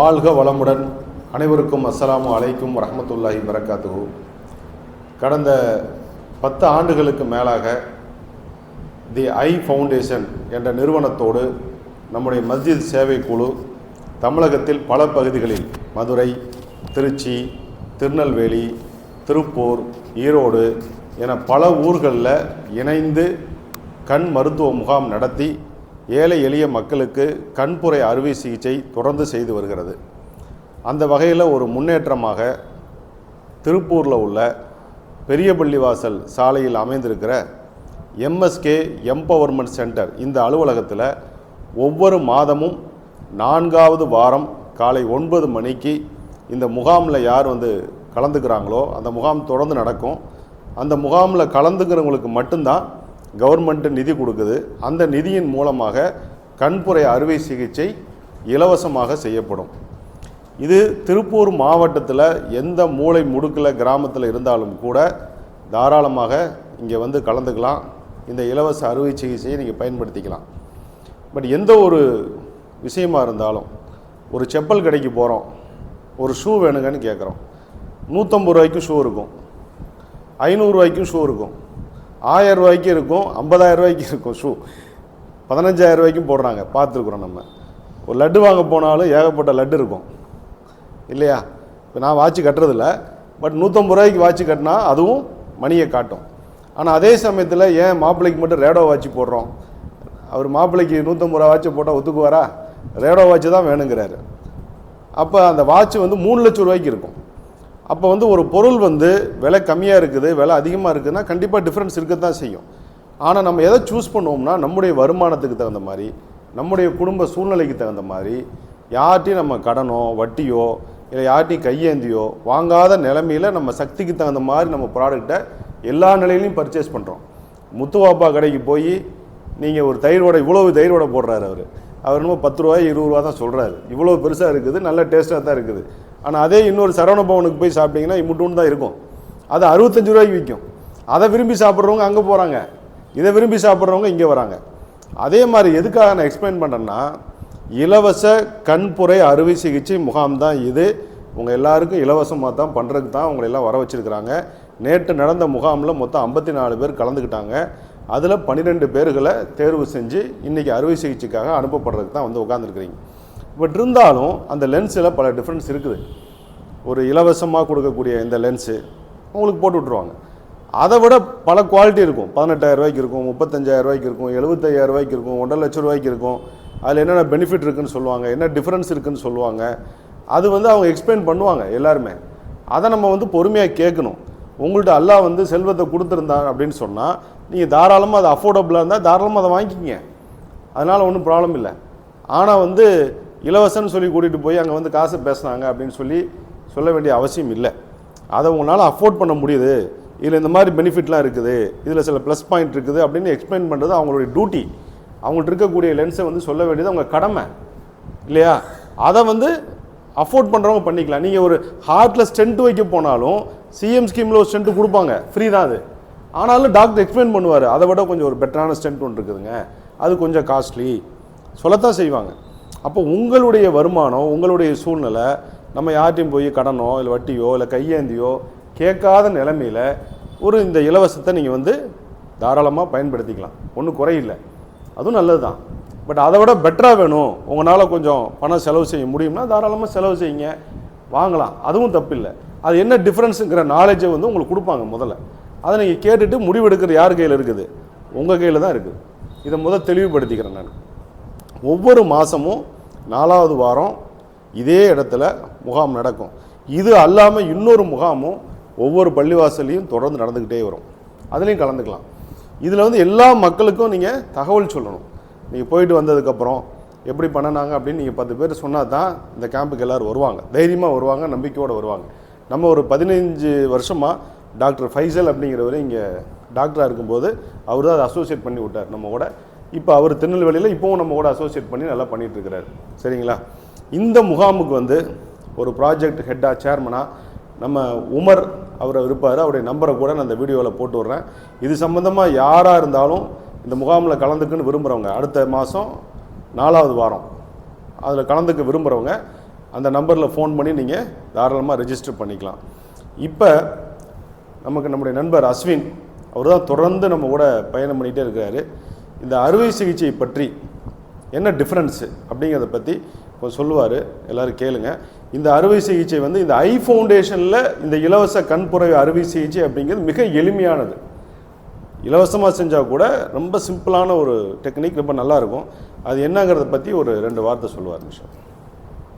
வாழ்க வளமுடன். அனைவருக்கும் அஸ்லாம் அலைக்கும் வரஹ்மத்துல்லாஹி வரகாத்து கடந்த பத்து ஆண்டுகளுக்கு மேலாக தி ஐ ஃபவுண்டேஷன் என்ற நிறுவனத்தோடு நம்முடைய மஸ்ஜித் சேவை குழு தமிழகத்தில் பல பகுதிகளில் மதுரை திருச்சி திருநெல்வேலி திருப்பூர் ஈரோடு என பல ஊர்களில் இணைந்து கண் மருத்துவ முகாம் நடத்தி ஏழை எளிய மக்களுக்கு கண்புரை அறுவை சிகிச்சை தொடர்ந்து செய்து வருகிறது. அந்த வகையில் ஒரு முன்னேற்றமாக திருப்பூரில் உள்ள பெரிய பள்ளிவாசல் சாலையில் அமைந்திருக்கிற எம்எஸ்கே எம்பவர்மெண்ட் சென்டர் இந்த அலுவலகத்தில் ஒவ்வொரு மாதமும் நான்காவது வாரம் காலை ஒன்பது மணிக்கு இந்த முகாமில் யார் வந்து கலந்துக்கிறாங்களோ அந்த முகாம் தொடர்ந்து நடக்கும். அந்த முகாமில் கலந்துக்கிறவங்களுக்கு மட்டும்தான் கவர்மெண்ட்டு நிதி கொடுக்குது. அந்த நிதியின் மூலமாக கண்புரை அறுவை சிகிச்சை இலவசமாக செய்யப்படும். இது திருப்பூர் மாவட்டத்தில் எந்த மூளை முடுக்கில் கிராமத்தில் இருந்தாலும் கூட தாராளமாக இங்கே வந்து கலந்துக்கலாம். இந்த இலவச அறுவை சிகிச்சையை நீங்கள் பயன்படுத்திக்கலாம். பட் எந்த ஒரு விஷயமாக இருந்தாலும் ஒரு செப்பல் கடைக்கு போகிறோம் ஒரு ஷூ வேணுங்கன்னு கேட்குறோம் நூற்றம்பது ரூபாய்க்கும் ஷூ இருக்கும். ஐநூறுரூவாய்க்கும் ஷூ இருக்கும். ஆயிரம் ரூபாய்க்கு இருக்கும் ஐம்பதாயிரம் ரூபாய்க்கு இருக்கும் ஷூ பதினஞ்சாயிரம் ரூபாய்க்கும் போடுறாங்க பார்த்துருக்குறோம் நம்ம. ஒரு லட்டு வாங்க போனாலும் ஏகப்பட்ட லட்டு இருக்கும். இல்லையா? இப்போ நான் வாட்ச் கட்டுறதில்ல பட் நூற்றம்பது ரூபாய்க்கு வாட்ச் கட்டினா அதுவும் மணியை காட்டும். ஆனால் அதே சமயத்தில் ஏன் மாப்பிள்ளைக்கு மட்டும் ரேடோ வாட்ச் போடுறோம்? அவர் மாப்பிள்ளைக்கு நூற்றம்பது ரூபா வாட்சை போட்டால் ஒத்துக்குவாரா? ரேடோ வாட்ச் தான் வேணுங்கிறாரு. அப்போ அந்த வாட்ச் வந்து மூணு லட்சம் ரூபாய்க்கு இருக்கும். அப்போ வந்து ஒரு பொருள் வந்து விலை கம்மியாக இருக்குது விலை அதிகமாக இருக்குதுன்னா கண்டிப்பாக டிஃப்ரென்ஸ் இருக்க தான் செய்யும். ஆனால் நம்ம எதை சூஸ் பண்ணுவோம்னா நம்முடைய வருமானத்துக்கு தகுந்த மாதிரி நம்முடைய குடும்ப சூழ்நிலைக்கு தகுந்த மாதிரி யார்ட்டையும் நம்ம கடனோ வட்டியோ இல்லை யார்ட்டையும் கையேந்தியோ வாங்காத நிலமையில் நம்ம சக்திக்கு தகுந்த மாதிரி நம்ம ப்ராடக்டை எல்லா நிலையிலையும் பர்ச்சேஸ் பண்ணுறோம் முத்துவாப்பா கடைக்கு போய் நீங்கள் ஒரு தயிர் வடை இவ்வளவு தயிர் வடை போடுறாரு அவர். அவர் இன்னும் பத்து ரூபாய் இருபது ரூபா தான் சொல்கிறாரு இவ்வளோ பெருசாக இருக்குது நல்ல டேஸ்ட்டாக தான் இருக்குது. ஆனால் அதே இன்னொரு சரவண பவனுக்கு போய் சாப்பிட்டீங்கன்னா இம்முட்டுன்னு தான் இருக்கும். அது அறுபத்தஞ்சு ரூபாய்க்கு விற்கும் அதை விரும்பி சாப்பிட்றவங்க அங்கே போகிறாங்க இதை விரும்பி சாப்பிட்றவங்க இங்கே வராங்க. அதே மாதிரி எதுக்காக நான் எக்ஸ்பிளைன் பண்ணுறேன்னா இலவச கண்புரை அறுவை சிகிச்சை முகாம் தான் இது. உங்கள் எல்லாருக்கும் இலவசமாக தான் பண்ணுறதுக்கு தான் உங்களை எல்லாம் வர வச்சுருக்கிறாங்க. நேற்று நடந்த முகாமில் மொத்தம் ஐம்பத்தி நாலு பேர் கலந்துக்கிட்டாங்க. அதில் பன்னிரெண்டு பேர்களை தேர்வு செஞ்சு இன்றைக்கி அறுவை சிகிச்சைக்காக அனுப்பப்படுறதுக்கு தான் வந்து உட்காந்துருக்குறீங்க பட் இருந்தாலும் அந்த லென்ஸில் பல டிஃப்ரென்ஸ் இருக்குது. ஒரு இலவசமாக கொடுக்கக்கூடிய இந்த லென்ஸு உங்களுக்கு போட்டு விட்ருவாங்க அதை விட பல குவாலிட்டி இருக்கும். பதினெட்டாயிரம் ரூபாய்க்கு இருக்கும் முப்பத்தஞ்சாயிரம் ரூபாய்க்கு இருக்கும் எழுபத்தையாயிரம் ரூபாய்க்கு இருக்கும் ஒன்றரை லட்சம் ரூபாய்க்கு இருக்கும். அதில் என்னென்ன பெனிஃபிட் இருக்குதுன்னு சொல்லுவாங்க என்ன டிஃப்ரென்ஸ் இருக்குன்னு சொல்லுவாங்க. அது வந்து அவங்க எக்ஸ்பிளைன் பண்ணுவாங்க எல்லாருமே. அதை நம்ம வந்து பொறுமையாக கேட்கணும். உங்கள்கிட்ட அல்லாஹ் வந்து செல்வத்தை கொடுத்துருந்தான் அப்படின்னு சொன்னால் நீங்கள் தாராளமாக அது அஃபோர்டபுளாக இருந்தால் தாராளமாக அதை வாங்கிக்கிங்க. அதனால் ஒன்றும் ப்ராப்ளம் இல்லை. ஆனால் வந்து இலவசம்னு சொல்லி கூட்டிகிட்டு போய் அங்கே வந்து காசு பேசுனாங்க அப்படின்னு சொல்லி சொல்ல வேண்டிய அவசியம் இல்லை. அதை உங்களால் அஃபோர்ட் பண்ண முடியுது. இதில் இந்த மாதிரி பெனிஃபிட்லாம் இருக்குது. இதில் சில ப்ளஸ் பாயிண்ட் இருக்குது அப்படின்னு எக்ஸ்பிளைன் பண்ணுறது அவங்களுடைய டியூட்டி அவங்கள்ட்ட இருக்கக்கூடிய லென்ஸை வந்து சொல்ல வேண்டியது அவங்க கடமை. இல்லையா? அதை வந்து அஃபோர்ட் பண்ணுறவங்க பண்ணிக்கலாம். நீங்கள் ஒரு ஹார்ட்டில் ஸ்டென்ட் வைக்க போனாலும் சிஎம் ஸ்கீமில் ஒரு ஸ்டென்ட் கொடுப்பாங்க. ஃப்ரீ தான் அது. ஆனாலும் டாக்டர் எக்ஸ்பிளைன் பண்ணுவார். அதை விட கொஞ்சம் ஒரு பெட்டரான ஸ்டென்ட் ஒன்று இருக்குதுங்க. அது கொஞ்சம் காஸ்ட்லி சொல்லத்தான் செய்வாங்க. அப்போ உங்களுடைய வருமானம் உங்களுடைய சூழ்நிலை நம்ம யார்ட்டையும் போய் கடனோ இல்லை வட்டியோ இல்லை கையேந்தியோ கேட்காத நிலமையில் ஒரு இந்த இலவசத்தை நீங்கள் வந்து தாராளமாக பயன்படுத்திக்கலாம். ஒன்றும் குறையில்லை. அதுவும் நல்லது தான் பட் அதை விட பெட்டராக வேணும். உங்களால் கொஞ்சம் பணம் செலவு செய்ய முடியும்னா தாராளமாக செலவு செய்யுங்க. வாங்கலாம். அதுவும் தப்பில்லை. அது என்ன டிஃப்ரென்ஸுங்கிற நாலேஜை வந்து உங்களுக்கு கொடுப்பாங்க முதல்ல. அதை நீங்கள் கேட்டுட்டு முடிவெடுக்கிற யார் கையில் இருக்குது? உங்கள் கையில் தான் இருக்குது. இதை முதல் தெளிவுபடுத்திக்கிறேன் நான். ஒவ்வொரு மாதமும் நாலாவது வாரம் இதே இடத்துல முகாம் நடக்கும். இது அல்லாமல் இன்னொரு முகாமும் ஒவ்வொரு பள்ளிவாசல்லையும் தொடர்ந்து நடந்துக்கிட்டே வரும். அதுலேயும் கலந்துக்கலாம். இதில் வந்து எல்லா மக்களுக்கும் நீங்கள் தகவல் சொல்லணும். நீங்கள் போயிட்டு வந்ததுக்கப்புறம் எப்படி பண்ணினாங்க அப்படின்னு நீங்கள் பத்து பேர் சொன்னால் தான் இந்த கேம்புக்கு எல்லோரும் வருவாங்க. தைரியமாக வருவாங்க நம்பிக்கையோடு வருவாங்க. நம்ம ஒரு பதினஞ்சு வருஷமாக டாக்டர் ஃபைசல் அப்படிங்கிறவர் இங்கே டாக்டராக இருக்கும்போது அவர் தான் அதை அசோசியேட் பண்ணி விட்டார். நம்ம கூட இப்போ அவர் திருநெல்வேலியில் இப்போவும் நம்ம கூட அசோசியேட் பண்ணி நல்லா பண்ணிகிட்ருக்கிறார் சரிங்களா? இந்த முகாமுக்கு வந்து ஒரு ப்ராஜெக்ட் ஹெட்டாக சேர்மனாக நம்ம உமர் அவர் இருப்பார். அவருடைய நம்பரை கூட நான் அந்த வீடியோவில் போட்டு விட்றேன். இது சம்மந்தமாக யாராக இருந்தாலும் இந்த முகாமில் கலந்துக்குன்னு விரும்புகிறவங்க அடுத்த மாதம் நாலாவது வாரம் அதில் கலந்துக்க விரும்புகிறவங்க அந்த நம்பரில் ஃபோன் பண்ணி நீங்கள் தாராளமாக ரெஜிஸ்டர் பண்ணிக்கலாம். இப்போ நமக்கு நம்முடைய நண்பர் அஸ்வின் அவர் தான் தொடர்ந்து நம்ம கூட பயணம் பண்ணிகிட்டே இருக்கிறாரு. இந்த அறுவை சிகிச்சை பற்றி என்ன டிஃப்ரென்ஸு அப்படிங்கிறத பற்றி கொஞ்சம் சொல்லுவார். எல்லோரும் கேளுங்க. இந்த அறுவை சிகிச்சை வந்து இந்த ஐ ஃபவுண்டேஷனில் இந்த இலவச கண்புரை அறுவை சிகிச்சை அப்படிங்கிறது மிக எளிமையானது. இலவசமாக செஞ்சால் கூட ரொம்ப சிம்பிளான ஒரு டெக்னிக் ரொம்ப நல்லாயிருக்கும் அது என்னங்கிறத பற்றி ஒரு ரெண்டு வார்த்தை சொல்லுவார் நிஷா